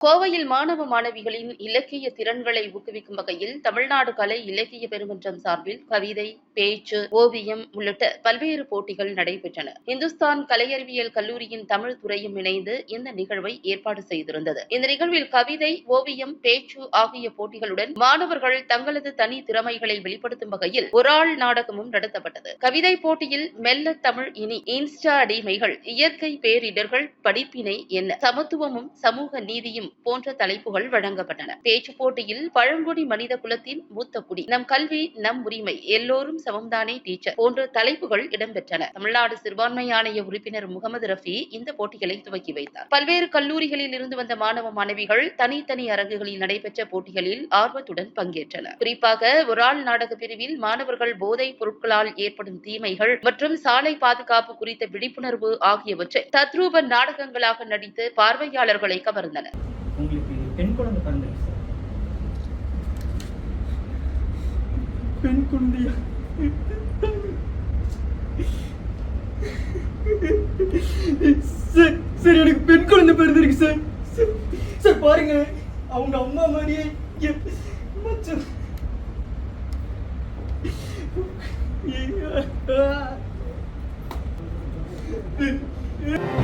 கோவையில் மாணவ மாணவிகளின் இலக்கிய திறன்களை ஊக்குவிக்கும் வகையில் தமிழ்நாடு கலை இலக்கிய பெருமன்றம் சார்பில் கவிதை பேச்சு ஓவியம் உள்ளிட்ட பல்வேறு போட்டிகள் நடைபெற்றன. இந்துஸ்தான் கலையறிவியல் கல்லூரியின் தமிழ் துறையும் இணைந்து இந்த நிகழ்வை ஏற்பாடு செய்திருந்தது. இந்த நிகழ்வில் கவிதை ஓவியம் பேச்சு ஆகிய போட்டிகளுடன் மாணவர்கள் தங்களது தனி திறமைகளை வெளிப்படுத்தும் வகையில் ஒராள் நாடகமும் நடத்தப்பட்டது. கவிதை போட்டியில் மெல்ல தமிழ் இனி இன்ஸ்டா அடிமைகள் இயற்கை பேரிடர்கள் படிப்பினை என்ன சமத்துவமும் சமூக நீதியும் போன்ற தலைப்புகள் வழங்கப்பட்டன. பேச்சு போட்டியில் பழங்குடி மனித குலத்தின் மூத்த குடி நம் கல்வி நம் உரிமை எல்லோரும் சமம்தானே டீச்சர் போன்ற தலைப்புகள் இடம்பெற்றன. தமிழ்நாடு சிறுபான்மை ஆணைய உறுப்பினர் முகமது ரஃபி இந்த போட்டிகளை துவக்கி வைத்தார். பல்வேறு கல்லூரிகளில் இருந்து வந்த மாணவ மாணவிகள் தனித்தனி அரங்குகளில் நடைபெற்ற போட்டிகளில் ஆர்வத்துடன் பங்கேற்றனர். குறிப்பாக ஒரு ஆள் நாடக பிரிவில் மாணவர்கள் போதைப் பொருட்களால் ஏற்படும் தீமைகள் மற்றும் சாலை பாதுகாப்பு குறித்த விழிப்புணர்வு ஆகியவற்றை தத்ரூப நாடகங்களாக நடித்து பார்வையாளர்களை கவர்ந்தனர். உங்களுக்கு பெண் குழந்தை பிறந்திருக்கு சார். பெண் குழந்தையா? சார் சார் எனக்கு பெண் குழந்தை பிறந்திருக்கு சார். சார் பாருங்க. அவங்க அம்மா மாதிரியே மச்சம் Yeah.